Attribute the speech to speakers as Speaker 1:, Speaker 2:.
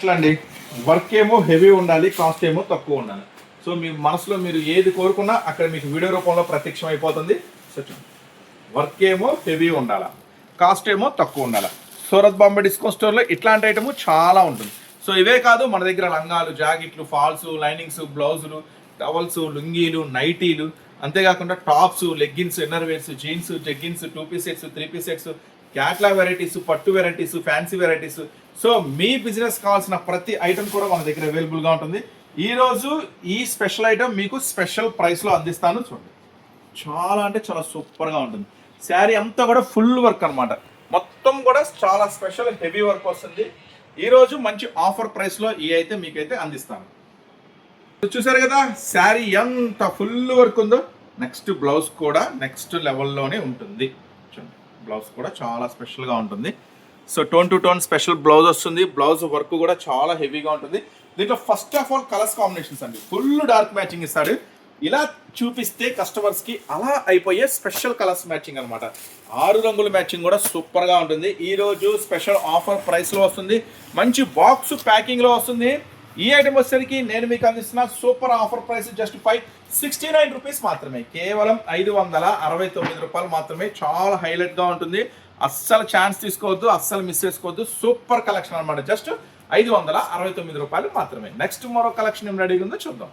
Speaker 1: ఎట్లా అండి వర్క్ ఏమో హెవీ ఉండాలి కాస్ట్ ఏమో తక్కువ ఉండాలి. సో మీ మనసులో మీరు ఏది కోరుకున్నా అక్కడ మీకు వీడియో రూపంలో ప్రత్యక్షం అయిపోతుంది. సో వర్క్ ఏమో హెవీ ఉండాలా కాస్ట్ ఏమో తక్కువ ఉండాలా. సూరత్ బాంబే డిస్కౌంట్ స్టోర్లో ఇట్లాంటి ఐటమ్ చాలా ఉంటుంది. సో ఇవే కాదు మన దగ్గర లంగాలు జాకెట్లు ఫాల్స్ లైనింగ్స్ బ్లౌజులు టవల్స్ లుంగీలు నైటీలు అంతేకాకుండా tops leggings innerwears jeans jeggings two piece sets three piece sets క్యాట్లా varieties పట్టు వెరైటీస్ ఫ్యాన్సీ వెరైటీస్ సో మీ బిజినెస్ కావాల్సిన ప్రతి ఐటమ్ కూడా మన దగ్గర అవైలబుల్గా ఉంటుంది. ఈరోజు ఈ స్పెషల్ ఐటమ్ మీకు స్పెషల్ ప్రైస్లో అందిస్తాను చూడండి. చాలా అంటే చాలా సూపర్గా ఉంటుంది. శారీ అంతా కూడా ఫుల్ వర్క్ అన్నమాట. మొత్తం కూడా చాలా స్పెషల్ హెవీ వర్క్ వస్తుంది. ఈరోజు మంచి ఆఫర్ ప్రైస్లో ఈ అయితే మీకైతే అందిస్తాను. చూసారు కదా శారీ ఎంత ఫుల్ వర్క్ ఉందో? నెక్స్ట్ బ్లౌజ్ కూడా నెక్స్ట్ లెవెల్లోనే ఉంటుంది. చూడండి బ్లౌజ్ కూడా చాలా స్పెషల్గా ఉంటుంది. So tone to tone special blouse వస్తుంది. బ్లౌజ్ వర్క్ కూడా చాలా హెవీగా ఉంటుంది. దీంట్లో first of all colours combinations అండి. ఫుల్ డార్క్ మ్యాచింగ్ ఇస్తాడు. ఇలా చూపిస్తే కస్టమర్స్కి అలా అయిపోయే స్పెషల్ కలర్స్ మ్యాచింగ్ అనమాట ఆరు రంగుల మ్యాచింగ్ కూడా సూపర్గా ఉంటుంది. ఈ రోజు స్పెషల్ ఆఫర్ ప్రైస్లో వస్తుంది. మంచి బాక్స్ ప్యాకింగ్లో వస్తుంది. ఈ ఐటమ్ వచ్చేసరికి నేను మీకు అందిస్తున్న super offer price just five sixty nine rupees మాత్రమే. కేవలం ఐదు వందల అరవై తొమ్మిది రూపాయలు మాత్రమే. చాలా హైలైట్గా ఉంటుంది. అస్సలు ఛాన్స్ తీసుకోవద్దు అస్సలు మిస్ చేసుకోవద్దు. సూపర్ కలెక్షన్ అనమాట జస్ట్ ఐదు వందల అరవై తొమ్మిది రూపాయలు మాత్రమే. నెక్స్ట్ మరో కలెక్షన్ ఏం రెడీగా ఉందో చూద్దాం.